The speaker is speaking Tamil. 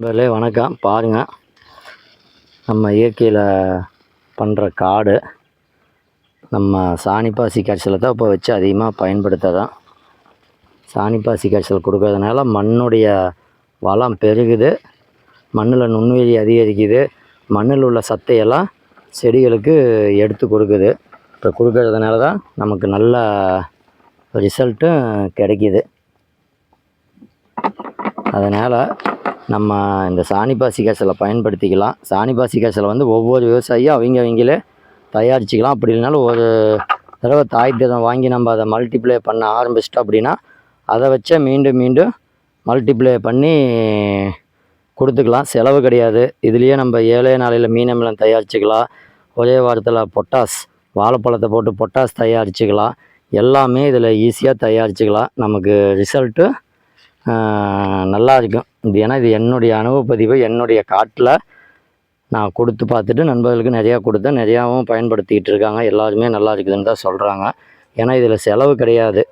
நண்பர்களே வணக்கம். பாருங்கள் நம்ம இயற்கையில் பண்ணுற காடு நம்ம சாணிப்பாசி கரைசலை தான் இப்போ வச்சு அதிகமாக பயன்படுத்துகிறோம் சாணிப்பாசி கரைசல் கொடுக்கறதுனால மண்ணுடைய வளம் பெருகுது. மண்ணில் நுண்ணுயிரி அதிகரிக்குது. மண்ணில் உள்ள சத்தையெல்லாம் செடிகளுக்கு எடுத்து கொடுக்குது. இப்போ கொடுக்கறதுனால தான் நமக்கு நல்ல ரிசல்ட்டும் கிடைக்கிது. அதனால் நம்ம இந்த சாணிப்பாசி கரைசலை பயன்படுத்திக்கலாம். சாணிப்பாசி கரைசலை வந்து ஒவ்வொரு விவசாயியும் அவங்க அவங்களே தயாரிச்சுக்கலாம். அப்படி இல்லைனாலும் ஒரு தடவை தாய் திரம் வாங்கி நம்ம அதை மல்டிப்ளை பண்ண ஆரம்பிச்சிட்டோம் அப்படின்னா அதை வச்சே மீண்டும் மீண்டும் மல்டிப்ளை பண்ணி கொடுத்துக்கலாம். செலவு கிடையாது. இதுலேயே நம்ம ஏழே நாளையில் மீன் தயாரிச்சுக்கலாம். ஒரே வாரத்தில் பொட்டாஸ் வாழைப்பழத்தை போட்டு பொட்டாஸ் தயாரிச்சுக்கலாம். எல்லாமே இதில் ஈஸியாக தயாரிச்சுக்கலாம். நமக்கு ரிசல்ட்டு நல்லா இருக்கும். இது ஏன்னா இது என்னுடைய அனுபவப்பதிவு என்னுடைய காட்டில் நான் கொடுத்து பார்த்துட்டு நண்பர்களுக்கு நிறையா கொடுத்தேன். நிறையாவும் பயன்படுத்திக்கிட்டு இருக்காங்க. எல்லாருமே நல்லா இருக்குதுன்னு தான் சொல்கிறாங்க ஏன்னா இதில் செலவு கிடையாது.